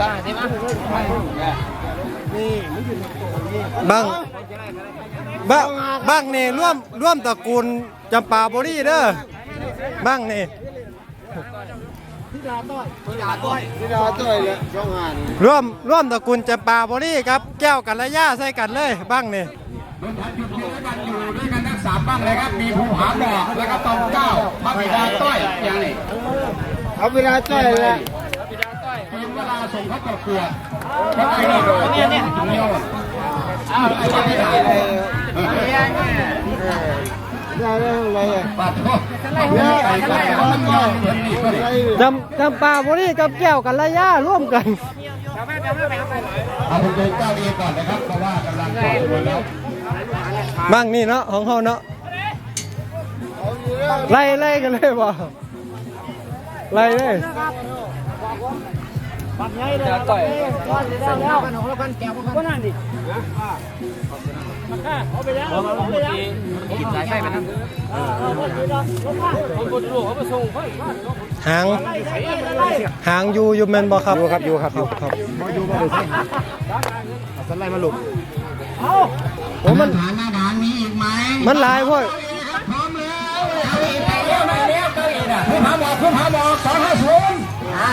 ซ่าใช่ไหมบังบังบังนี่ร่วมร่วมตระกูลจำปาบรีเด้อบังนี่ที่ดาต้อยเลยช่องงานร่วมร่วมตระกูลจำปาบรีครับ แก้วกันระยะใส่กันเลยบังนี่รถทันหยุดยืนกันอยู่ด้วยกันทั้งสามบ้างเลยครับ มีภูผาหมอกแล้วก็ตองเก้าพระบิดาต้อยอย่างนี้เอาเวลาต้อยเลยทีมเวลา ส่งเข้าประกวดก็ไอ้นี่เนี่ยเนี่ยถึงโยนอ้าวไอ้ที่ไหนได้ได้อะไรอะปัดโทษเนี่ยไอ้ไก่มันยอมเหมือนนี่ก็ได้จำจำปาบรีกับแก้วกันระยะร่วมกันเอาคุณเดินเจ้าเองก่อนนะครับเพราะว่ากำลังต่อตัวแล้วบังนี่เนาะของเขาเนาะไล่ไล่กันเลยบ่ไล่เลย กินสายไฟไปนั่งหางหางอยู่อยู่แม่นบ่ครับอยู่ครับอยู่ครับอยู่ครับสไลด์มาหลุดโอ้มันฐานหน้าฐานมีอีกไหมมันหลายพ่อยพร้อมแล้วเก้าอี้ไปแล้วมาแล้วเก้าอี้น่ะคุณหาบอกคุณหาบอกสองห้า